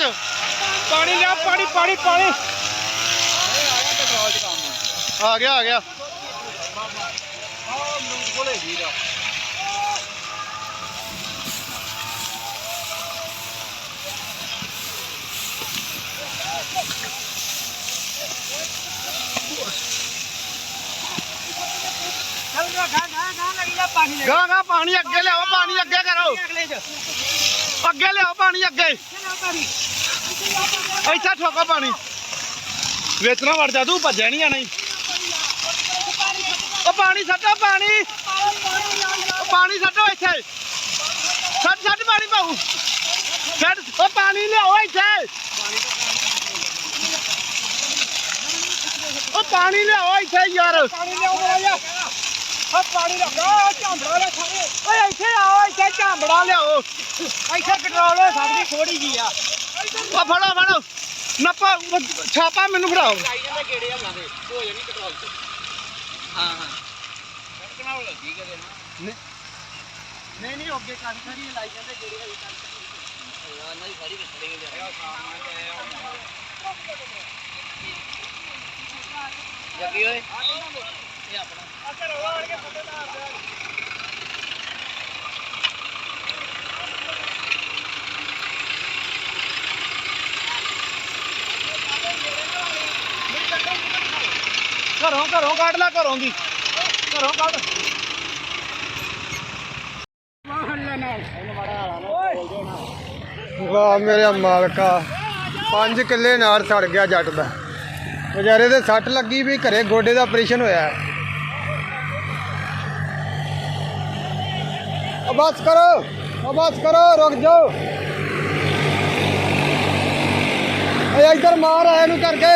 ਵਿੱਚ। ਪਾਣੀ ਲਿਆ ਪਾਣੀ ਪਾਣੀ ਪਾਣੀ। ਆ ਗਿਆ ਆ ਗਿਆ। ਗਾ ਗਾ ਗਾ ਗਾ ਲੱਗੀ ਜਾ ਪਾਣੀ ਲੈ। ਗਾ ਗਾ ਪਾਣੀ ਅੱਗੇ ਲਿਆਓ ਪਾਣੀ ਅੱਗੇ ਕਰੋ। ਅਗਲੇ ਚ। ਅੱਗੇ ਲਿਆਓ ਪਾਣੀ ਅੱਗੇ। ਇੱਥੇ ਠੋਕੋ ਪਾਣੀ। ਵਿੱਚ ਨਾ ਵੜ ਜਾ ਤੂੰ ਭੱਜਿਆ ਨਹੀਂ ਈ। ਉਹ ਪਾਣੀ ਸੱਟੋ ਪਾਣੀ। ਉਹ ਪਾਣੀ ਸੱਟੋ ਇੱਥੇ। ਸੱਟ ਸੱਟ ਪਾਣੀ ਪਾਉ ਸੱਟ ਉਹ ਪਾਣੀ ਲਿਆਓ ਇੱਥੇ। ਉਹ ਪਾਣੀ ਲਿਆਓ ਇੱਥੇ ਯਾਰ। ਪਾਣੀ ਲਿਆਓ ਆ ਪਾਣੀ ਝਾਂਬੜਾ ਲੈ ਸਾਰੇ। ਓਏ ਇੱਥੇ ਆਓ ਇੱਥੇ ਝਾਂਬੜਾ ਲਿਆਓ। ਇੱਥੇ ਕੰਟਰੋਲ ਹੋ ਸਕਦੀ ਥੋੜੀ ਜੀ ਆ। ਉਹ ਫੜੋ ਫੜੋ। ਨੱਪਾ ਛਾਪਾ ਮੈਨੂੰ ਫੜਾਓ। ਲਾਈ ਜਾਂਦੇ ਗੇੜੇ ਹੱਲਾਂ ਦੇ ਹੋ ਜਾਣੀ ਕੰਟਰੋਲ ਤੇ ਹਾਂ ਹਾਂ ਸੜਕਣਾ ਹੋ ਲੱਗੀ ਕਦੇ ਨਾ ਨਹੀਂ ਨਹੀਂ ਅੱਗੇ ਕੱਢ ਖੜੀ ਲਾਈ ਜਾਂਦੇ ਹੱਲੀ ਕੱਢ ਹਾਂ ਨਹੀਂ ਸਾਰੀ ਕੱਢੇ ਜਾ ਜੱਗੀ ਓਏ ਇਹ ਆਪਣਾ ਘਰੋਂ ਘਰੋਂ ਕੱਢ ਲੈ, ਘਰੋਂ ਦੀ। ਘਰੋਂ ਕੱਢ। ਵਾਹ, ਮੇਰੇ ਮਾਲਕਾ। 5 ਕਿੱਲੇ ਨਾਲ ਸੜ ਗਿਆ ਜੱਟ ਦਾ। ਵਿਚਾਰੇ ਦੇ ਸੱਟ ਲੱਗੀ ਵੀ ਘਰੇ ਗੋਡੇ ਦਾ ਆਪਰੇਸ਼ਨ ਹੋਇਆ। ਹੈ। ਕਰੋ ਉਹ ਕਰੋ, ਰੁਕ ਜਾਓ। ਏ ਇੱਧਰ ਮਾਰ ਆਇਆ ਨੂੰ ਕਰਕੇ।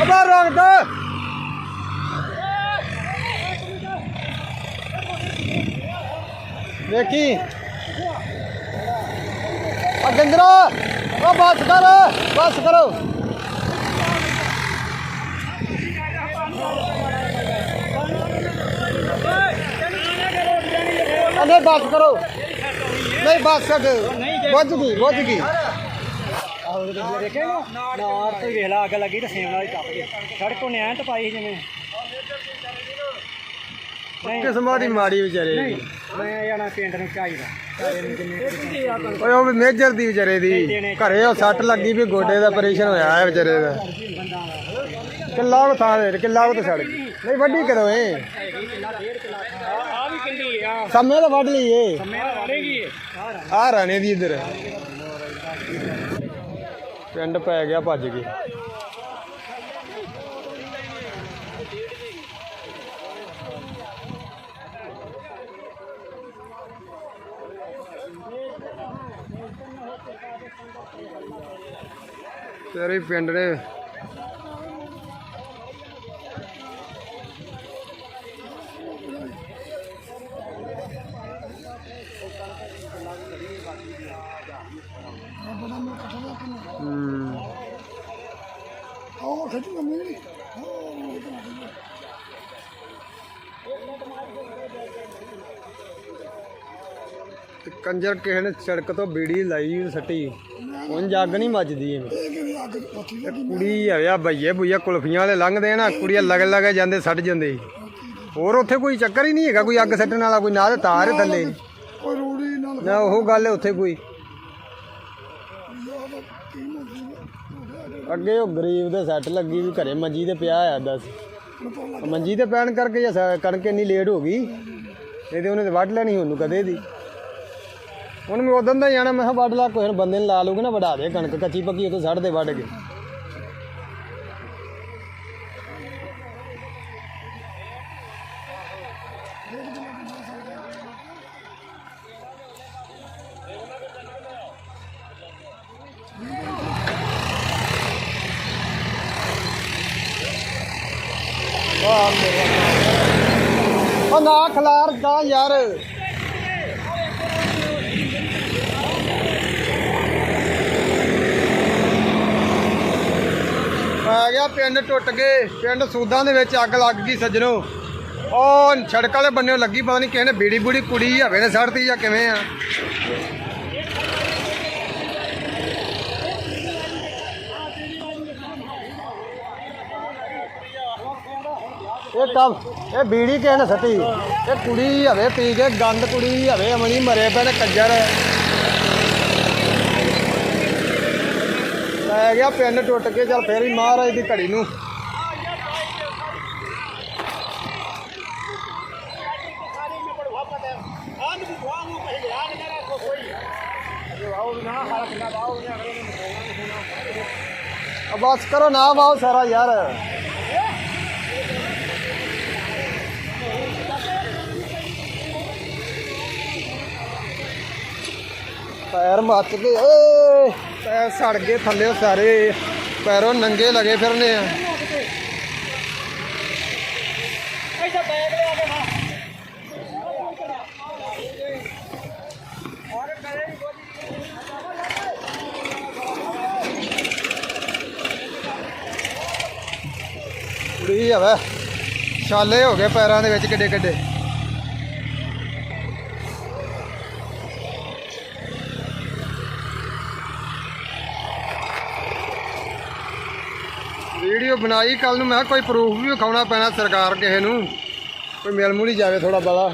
ਉਹ ਰੁਕ ਦੋ ਦੇਖੀ ਆ ਗੰਦਰਾ ਉਹ ਬਸ ਕਰ ਬਸ ਕਰੋ। ਆ ਨਹੀਂ ਬਸ ਕਰੋ। ਨਹੀਂ ਬਸ ਕਰ ਵੱਜ ਗਈ ਵੱਜ ਗਈ। ਦੇਖੇ ਨਾ ਨਾਰ ਤੋਂ ਵੇਖ ਲਾ ਅੱਗ ਲੱਗੀ ਤੇ ਸੇਮ ਨਾਲ ਹੀ ਟੱਪ ਗਏ ਸੜਕ ਉਹਨੇ ਐਂ ਟਪਾਈ ਜਿਵੇਂ। ਕਿਸਮਾਂ ਦੀ ਮਾੜੀ ਵਿਚਾਰੇ। ਮੈਂ ਜਾਣਾ ਪਿੰਡ ਨੂੰ ਚਾਹੀਦਾ ਚਾਹੇ ਨੂੰ ਜਿੰਨੇ ਓਏ ਉਹ ਵੀ ਮੇਜਰ ਦੀ ਵਿਚਾਰੇ ਦੀ। ਘਰੇ ਉਹ ਸੱਟ ਲੱਗੀ ਵੀ ਗੋਡੇ ਦਾ ਆਪਰੇਸ਼ਨ ਹੋਇਆ ਹੈ ਵਿਚਾਰੇ ਦਾ। ਕਿੱਲਾ ਉਹ ਥਾਂ ਦੇ ਕਿੱਲਾ ਉਹ ਤੇ ਸੜ ਗਈ ਨਹੀਂ ਵੱਡੀ ਕਰੋ ਏ ਆ ਵੀ ਕਿੰਦੀ ਆ ਸਮੇਂ ਤਾਂ ਵੱਢ ਲਈਏ ਮੇਰਾ ਵਾੜੇਗੀ ਆ ਰਾਣੇ ਦੀ ਇੱਧਰ। ਪਿੰਡ ਪੈ ਗਿਆ ਭੱਜ ਕੇ ਤੇਰੇ ਪਿੰਡ ਨੇ ਹੂੰ ਤੇ ਕੰਜਰ ਕਿਸੇ ਨੇ ਸੜਕ ਤੋਂ ਬੀੜੀ ਲਾਈ ਸੱਟੀ। ਹੁਣ ਜੱਗ ਨਹੀਂ ਮੱਚਦੀ ਐਵੇਂ। ਕੁੜੀ ਆਇਆ ਭਈਏ ਭਈਆ ਕੁਲਫੀਆਂ ਵਾਲੇ ਲੰਘਦੇ ਨਾ ਕੁੜੀਆਂ ਲਗ ਲਗ ਜਾਂਦੇ ਸੱਟ ਜਾਂਦੇ। ਹੋਰ ਉੱਥੇ ਕੋਈ ਚੱਕਰ ਹੀ ਨਹੀਂ ਹੈਗਾ ਕੋਈ ਅੱਗ ਸੱਟਣ ਵਾਲਾ ਕੋਈ ਨਾ ਤੇ ਤਾਰ ਥੱਲੇ। ਨਾ ਉਹ ਗੱਲ ਹੈ ਉੱਥੇ ਕੋਈ। ਅੱਗੇ ਉਹ ਗਰੀਬ ਦੇ ਸੱਟ ਲੱਗੀ ਵੀ ਘਰੇ ਮੰਜੀ ਤੇ ਪਿਆ ਆ ਦੱਸ। ਮੰਜੀ ਤੇ ਪੈਣ ਕਰਕੇ ਜਾਂ ਕਣਕ ਇੰਨੀ ਲੇਟ ਹੋ ਗਈ ਇਹਦੇ ਉਹਨੇ ਵੱਢ ਲੈਣੀ ਉਹਨੂੰ ਕਦੇ ਦੀ। ਹੁਣ ਮੈਂ ਉਦੋਂ ਦਾ ਜਾਣਾ, ਮੈਂ ਕਿਹਾ ਵੱਢ ਲਾ, ਕੋਈ ਬੰਦੇ ਨੂੰ ਲਾ ਲੂਗੇ ਨਾ, ਵਢਾ ਦੇ ਕਣਕ, ਕੱਚੀ ਪੱਕੀ ਉਦੋਂ ਸੜ ਦੇ ਵੱਢ ਕੇ। ਉਹ ਨਾ ਖਲਾਰ ਦਾ ਯਾਰ। ਮੈਂ ਗਿਆ, ਪਿੰਡ ਟੁੱਟ ਗਏ। ਪਿੰਡ ਸੂਦਾਂ ਦੇ ਵਿੱਚ ਅੱਗ ਲੱਗ ਗਈ ਸੱਜਣੋ। ਉਹ ਸੜਕ ਵਾਲੇ ਬੰਨੇ ਲੱਗੀ, ਪਤਾ ਨਹੀਂ ਕਿਸੇ ਬੀੜੀ ਬੂੜੀ ਕੁੜੀ ਹਵੇ ਨੇ ਸੜਤੀ ਜਾਂ ਕਿਵੇਂ ਆ। ਇਹ ਕੰਮ ਇਹ ਬੀੜੀ ਕਿਸੇ ਨੇ ਸੱਟੀ। ਇਹ ਕੁੜੀ ਹਵੇ ਪੀ ਕੇ, ਗੰਦ ਕੁੜੀ ਹਵੇ, ਅਮਲੀ ਮਰੇ ਪਏ ਕੱਜਰ। ਪੈ ਗਿਆ ਪਿੰਡ ਟੁੱਟ ਕੇ, ਚੱਲ ਫੇਰ ਹੀ ਮਹਾਰਾਜ ਦੀ ਘੜੀ ਨੂੰ। ਬਸ ਕਰੋ ਨਾ ਵਾਓ ਸਾਰਾ ਯਾਰ। ਪੈਰ ਮੱਚ ਗਏ, ਓਏ। ਪੈਰ ਸੜ ਗਏ ਥੱਲੇ ਸਾਰੇ, ਪੈਰੋਂ ਨੰਗੇ ਲਗੇ ਫਿਰਨੇ ਆ। ਕੁੜੀ ਹਵੇ ਛਾਲੇ ਹੋ ਗਏ ਪੈਰਾਂ ਦੇ ਵਿੱਚ ਕਿੱਡੇ ਕਿੱਡੇ ਵੀਡੀਓ ਬਣਾਈ ਕੱਲ ਨੂੰ ਮੈਂ ਕੋਈ ਪ੍ਰੂਫ ਵੀ ਵਿਖਾਉਣਾ ਪੈਣਾ ਸਰਕਾਰ ਕਿਸੇ ਨੂੰ। ਕੋਈ ਮਿਲ ਮੁਲੀ ਜਾਵੇ ਥੋੜਾ ਬਲਾ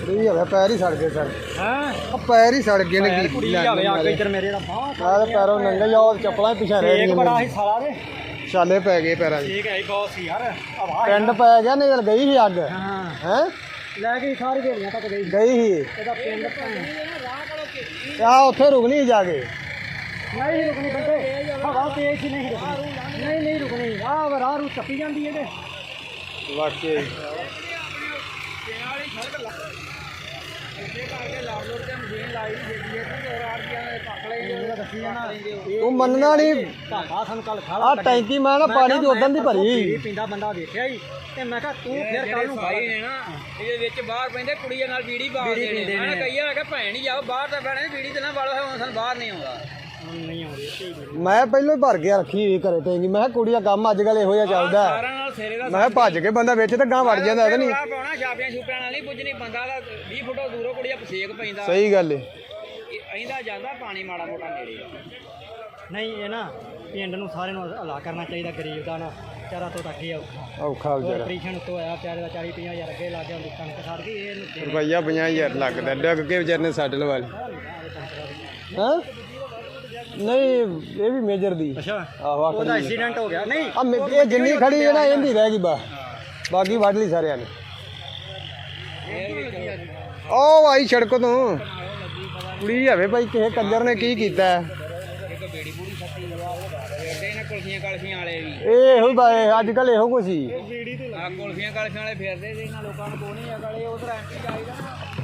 ਕੁੜੀ ਹਵੇ ਪੈਰ ਹੀ ਸੜ ਗਏ ਸਰ। ਹਾਂ? ਆ ਪੈਰ ਹੀ ਸੜ ਗਏ ਨੇ ਕੀ ਕੁੜੀ ਆਵੇ ਆ ਕੇ ਇੱਧਰ ਮੇਰੇ ਦਾ ਬਾਹ ਪੈਰੋਂ ਨੰਗੇ ਜਾਓ ਚੱਪਲਾਂ ਪਿਛਾ ਰਹਿ ਇੱਕ ਬੜਾ। ਹੀ ਸਾਲਾ ਦੇ। ਛਾਲੇ ਪੈ ਗਏ ਪੈਰਾਂ 'ਚ ਠੀਕ ਹੈ ਬਹੁਤ ਸੀ ਯਾਰ। ਹਵਾ ਪਿੰਡ ਪੈ ਗਿਆ ਨਿਕਲ ਗਈ ਸੀ ਅੱਗ। ਹਾਂ। ਹੈ? ਲੈ ਗਈ ਸਾਰੀ ਢੇਲੀਆਂ ਤੱਕ ਗਈ। ਗਈ ਸੀ। ਇਹਦਾ ਪਿੰਡ ਆ ਉੱਥੇ ਰੁਕਣੀ ਜਾ ਕੇ। ਨਹੀਂ ਰੁਕਣੀ ਬੰਦੇ। ਹਵਾ ਤੇਜ਼ ਹੀ ਨਹੀਂ ਰੁਕਣੀ। ਨਹੀਂ ਨਹੀਂ ਰੁਕਣੀ। ਆਹ ਰਾਹ ਰੂ ਟੱਪੀ ਜਾਂਦੀ ਇਹਦੇ। ਵਾਕਈ ਤੂੰ ਮੰਨਣਾ ਨਹੀਂ। ਭਾਪਾ ਸਾਨੂੰ ਕੱਲ ਖਾ ਆ ਟੈਂਕੀ ਮੈਂ ਨਾ ਪਾਣੀ ਦੀ ਉਦੋਂ ਦੀ ਭਰੀ। ਪੀਂਦਾ ਬੰਦਾ ਵੇਖਿਆ ਹੀ ਤੇ ਮੈਂ ਕਿਹਾ ਤੂੰ ਫਿਰ ਕੱਲ ਨੂੰ ਭਾਈ ਨੇ ਨਾ ਇਹਦੇ ਵਿੱਚ ਬਾਹਰ ਪੈਂਦੇ ਕੁੜੀਆਂ ਨਾਲ ਬੀੜੀ ਬਾਲਦੇ ਨੇ ਮੈਂ ਕਹੀ ਆ ਕਿ ਭੈਣ ਹੀ ਜਾਓ ਬਾਹਰ ਤਾਂ ਬਹਿਣੇ ਬੀੜੀ ਤੇ ਨਾ ਬਾਲੋ ਹੁਣ ਸਾਨੂੰ ਬਾਹਰ ਨਹੀਂ ਆਉਂਦਾ। ਨਹੀਂ ਆਉਂਦੀ ਮੈਂ ਪਹਿਲਾਂ ਹੀ ਭਰ ਕੇ ਰੱਖੀ ਹੋਈ ਘਰੇ ਟੈਂਕੀ। ਮੈਂ ਕਿਹਾ ਕੁੜੀ ਦਾ ਕੰਮ ਅੱਜ ਕੱਲ ਇਹੋ ਜਿਹਾ ਚੱਲਦਾ। ਸਿਰੇ ਦਾ ਮੈਂ ਕਿਹਾ ਭੱਜ ਕੇ ਬੰਦਾ ਵਿੱਚ ਤੇ ਗਾਂ ਵੜ ਜਾਂਦਾ ਇਹਦਾ ਨਹੀਂ। ਰੌਲਾ ਪਾਉਣਾ ਛਾਪਿਆਂ ਛੂਪਿਆਂ ਨਾਲ ਨਹੀਂ ਪੁੱਜਣੀ ਬੰਦਾ ਦਾ 20 ਫੁੱਟੋਂ ਦੂਰੋਂ ਕੁੜੀਆਂ ਪਸੇਕ ਪੈਂਦਾ। ਸਹੀ ਗੱਲ ਏ। ਅਹੀਂ ਜਾਂਦਾ ਪਾਣੀ ਮਾੜਾ ਮੋਟਾ ਨੇੜੇ। ਨਹੀਂ ਇਹ ਨਾ ਪਿੰਡ ਨੂੰ ਸਾਰਿਆਂ ਨੂੰ ਹਲਾ ਕਰਨਾ ਚਾਹੀਦਾ ਗਰੀਬ ਦਾ ਨਾ ਚਾਰਾ ਤੋਂ ਤੱਕ ਹੀ ਔਖਾ। ਔਖਾ ਵਿਚਾਰਾ। ਆਪਰੇਸ਼ਨ ਤੋਂ ਆਇਆ ਪਿਆਰੇ ਦਾ 40 50 ਹਜ਼ਾਰ ਅੱਗੇ ਲੱਗ ਗਿਆ ਉਹਦੀ ਕਣਕ ਸੜ ਗਈ ਇਹਨੂੰ ਦੇ ਰੁਪਈਆ 50000 ਲੱਗਦਾ ਡੱਗ ਕੇ ਵਿਚਾਰੇ ਨੇ ਲਵਾ ਲਈ। ਹਾਂ? ਨਹੀਂ ਇਹ ਵੀ ਮੇਜਰ ਦੀ। ਅੱਛਾ। ਆਹੋ ਉਹਦਾ ਖੜੀ ਐਕਸੀਡੈਂਟ ਹੋ ਗਿਆ। ਨਹੀਂ ਆ ਮੇ- ਇਹ ਜਿੰਨੀ ਖੜੀ ਹੈ ਨਾ ਇਹਦੀ ਰਹਿ ਗਈ ਬਾ ਬਾਕੀ ਵੱਢ ਲਈ ਸਾਰਿਆਂ ਨੇ। ਉਹ ਆਈ ਸੜਕ ਤੋਂ। ਕੁੜੀ ਹਵੇ ਭਾਈ ਕਿਸੇ ਕੰਜਰ ਨੇ ਕੀ ਕੀਤਾ? ਹੈ? ਕੁਲਫੀਆਂ ਕਲਫੀਆਂ ਵਾਲੇ ਵੀ। ਇਹ ਇਹੋ ਬਾਏ ਅੱਜ ਕੱਲ ਇਹੋ ਕੁਛ ਹੀ। ਆ ਕੁਲਫੀਆਂ ਕਲਫੀਆਂ ਵਾਲੇ ਫਿਰਦੇ ਤੇ ਇਹਨਾਂ ਲੋਕਾਂ ਨੂੰ ਕੋਈ ਨਹੀਂ ਅਗਲੇ ਉਧਰ ਐਂਟੀ ਚਾਹੀਦਾ ਨਾ।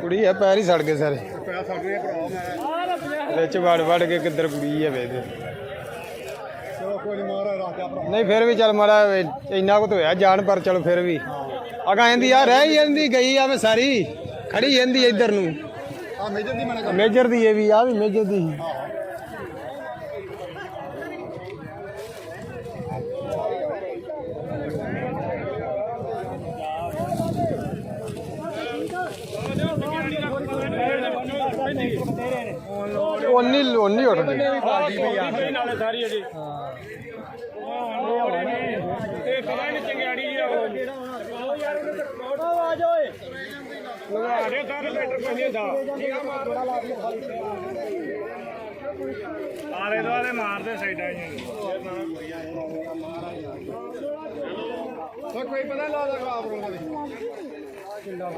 ਕੁੜੀ ਆ ਪੈਰ ਹੀ ਸੜ ਗਏ ਸਾਰੇ। ਪੈਰ ਸੜ ਗਏ ਭਰਾ ਵਿੱਚ ਵੜ ਵੜ ਕੇ ਕਿੱਧਰ ਕੁੜੀ ਆ ਵੇ ਚਲੋ ਕੋਈ ਨਹੀਂ ਮਾਰਾ ਰੱਖ ਨਹੀਂ ਫਿਰ ਵੀ ਚੱਲ ਮਾਰਾ ਇੰਨਾ ਕੁ ਤਾਂ ਹੋਇਆ ਜਾਨ ਪਰ ਚਲੋ ਫਿਰ ਵੀ। ਅਗਾ ਇਹਦੀ ਆ ਰਹਿ ਜਾਂਦੀ ਗਈ ਆ ਮੈਂ ਸਾਰੀ। ਖੜੀ ਜਾਂਦੀ ਇੱਧਰ ਨੂੰ। ਆ ਮੇਜਰ ਦੀ ਮੈਂ ਮੇਜਰ ਦੀ ਇਹ ਵੀ ਆ ਵੀ ਮੇਜਰ ਦੀ। ਉਨੀ ਉਨੀ ਉੱਠਦੀ ਆਲੇ ਦੁਆਲੇ ਮਾਰਦੇ ਸਾਈਡਾਂ ਹੀ ਕੋਈ ਪਤਾ ਲਾਦਾ ਆਪ ਰੋਂਦਾ ਚਲੋ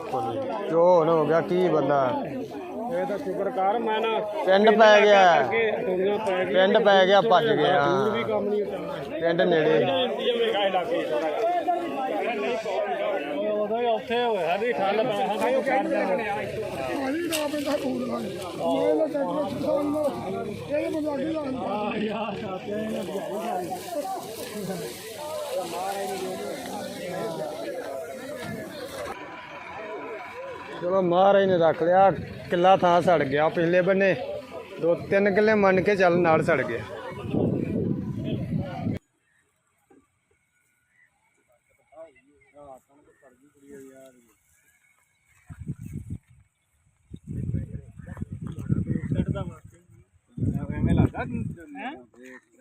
ਕੋਈ ਨੀ। ਜੋ ਹੁਣ ਹੋ ਗਿਆ ਕੀ ਬੰਦਾ? ਇਹ ਤਾਂ ਸ਼ੁਕਰ ਕਰ ਮੈਂ ਨਾ ਪਿੰਡ ਪੈ ਗਿਆ। ਪੈ ਪਿੰਡ ਪੈ ਗਿਆ ਭੱਜ ਗਿਆ। ਕੰਮ ਨਹੀਂ ਕਰਨਾ ਪਿੰਡ ਨੇੜੇ। ਜਿਵੇਂ ਗਾਇ ਲੱਗੇ ਉਦੋਂ ਹੀ ਉੱਥੇ ਹੋਇਆ ਸਾਡੀ ਠੰਡ ਤਾਂ ਹਾਂ। ਉਹ ਕਰਦਾ ਚਲੋ ਮਹਾਰਾਜ ਨੇ ਰੱਖ ਲਿਆ, ਕਿੱਲਾ ਥਾਂ ਸੜ ਗਿਆ ਪਿਛਲੇ ਬੰਨੇ। ਦੋ ਤਿੰਨ ਕਿੱਲੇ ਮੰਨ ਕੇ ਚੱਲ ਨਾਲ ਸੜ ਗਿਆ।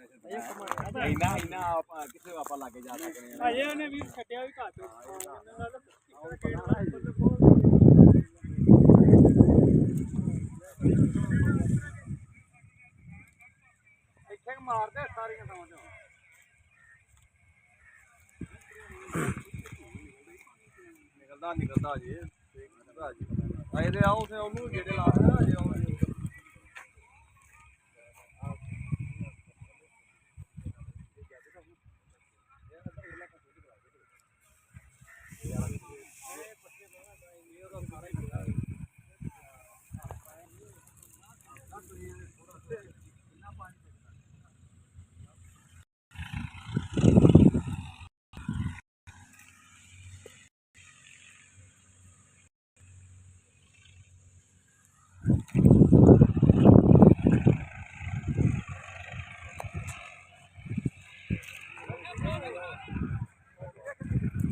ਇੰਨਾ ਇੰਨਾ ਆਪਾਂ ਕਿੱਥੇ ਆਪਾਂ ਲਾਗੇ ਜਾ ਸਕਦੇ ਆ ਅਜੇ ਉਹਨੇ ਵੀ ਛੱਡਿਆ ਵੀ ਘੱਟ ਇੱਥੇ ਮਾਰਦੇ ਸਾਰੀਆਂ ਥਾਵਾਂ ਤੇ ਨਿਕਲਦਾ ਨਿਕਲਦਾ ਜੀ ਨਿਕਲਦਾ ਜੀ ਆਏ ਦੇ ਆਓ ਤੇ ਉਹਨੂੰ ਜਿਹੜੇ ਲਾ ਦੇਣਾ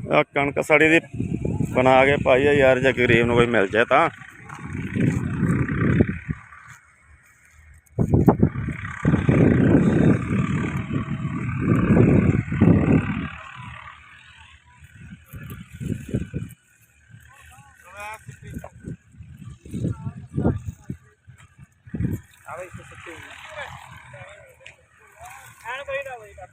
ਆ ਕਣਕ ਸੜੀ ਦੀ ਬਣਾ ਕੇ ਭਾਈ ਯਾਰ ਜੇ ਗਰੀਬ ਨੂੰ ਕੋਈ ਮਿਲ ਜਾਏ ਤਾਂ। ਐਨ ਕੋਈ ਨਾ ਕੋਈ ਕਰ